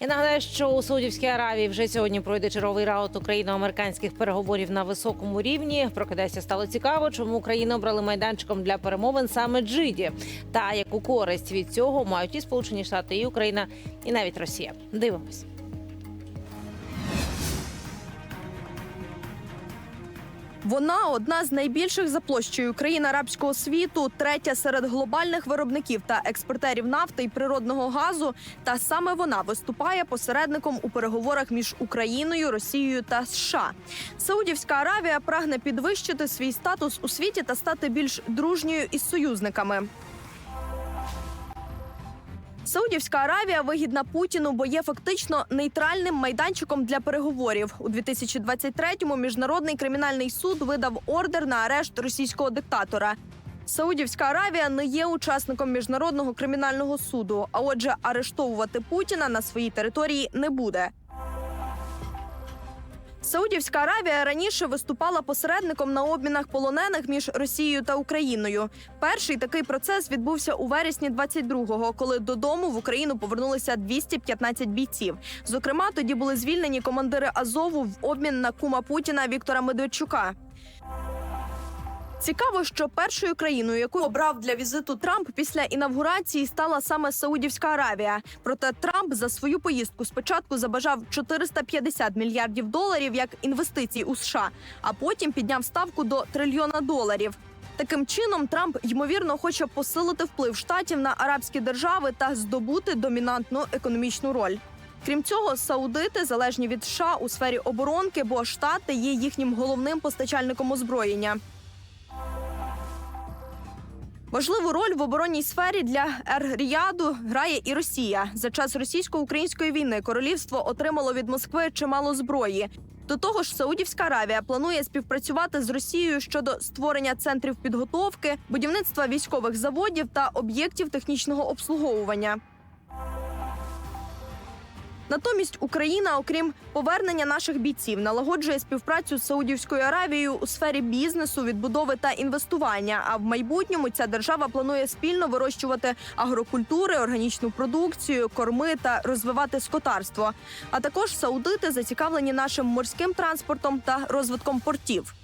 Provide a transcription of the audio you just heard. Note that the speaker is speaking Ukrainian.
Я нагадаю, що у Саудівській Аравії вже сьогодні пройде черговий раунд україно-американських переговорів на високому рівні. Прокидайся стало цікаво, чому Україну обрали майданчиком для перемовин саме Джиді, та яку користь від цього мають і Сполучені Штати, і Україна, і навіть Росія. Дивимось. Вона одна з найбільших за площею країн арабського світу, третя серед глобальних виробників та експортерів нафти і природного газу. Та саме вона виступає посередником у переговорах між Україною, Росією та США. Саудівська Аравія прагне підвищити свій статус у світі та стати більш дружньою із союзниками. Саудівська Аравія вигідна Путіну, бо є фактично нейтральним майданчиком для переговорів. У 2023-му міжнародний кримінальний суд видав ордер на арешт російського диктатора. Саудівська Аравія не є учасником міжнародного кримінального суду. А отже, арештовувати Путіна на своїй території не буде. Саудівська Аравія раніше виступала посередником на обмінах полонених між Росією та Україною. Перший такий процес відбувся у вересні 22-го, коли додому в Україну повернулися 215 бійців. Зокрема, тоді були звільнені командири Азову в обмін на кума Путіна Віктора Медведчука. Цікаво, що першою країною, яку обрав для візиту Трамп після інавгурації, стала саме Саудівська Аравія. Проте Трамп за свою поїздку спочатку забажав 450 мільярдів доларів як інвестицій у США, а потім підняв ставку до трильйона доларів. Таким чином, Трамп ймовірно хоче посилити вплив штатів на арабські держави та здобути домінантну економічну роль. Крім цього, саудити залежні від США у сфері оборонки, бо штати є їхнім головним постачальником озброєння. Важливу роль в оборонній сфері для Ер-Ріаду грає і Росія. За час російсько-української війни королівство отримало від Москви чимало зброї. До того ж, Саудівська Аравія планує співпрацювати з Росією щодо створення центрів підготовки, будівництва військових заводів та об'єктів технічного обслуговування. Натомість Україна, окрім повернення наших бійців, налагоджує співпрацю з Саудівською Аравією у сфері бізнесу, відбудови та інвестування. А в майбутньому ця держава планує спільно вирощувати агрокультури, органічну продукцію, корми та розвивати скотарство. А також саудити зацікавлені нашим морським транспортом та розвитком портів.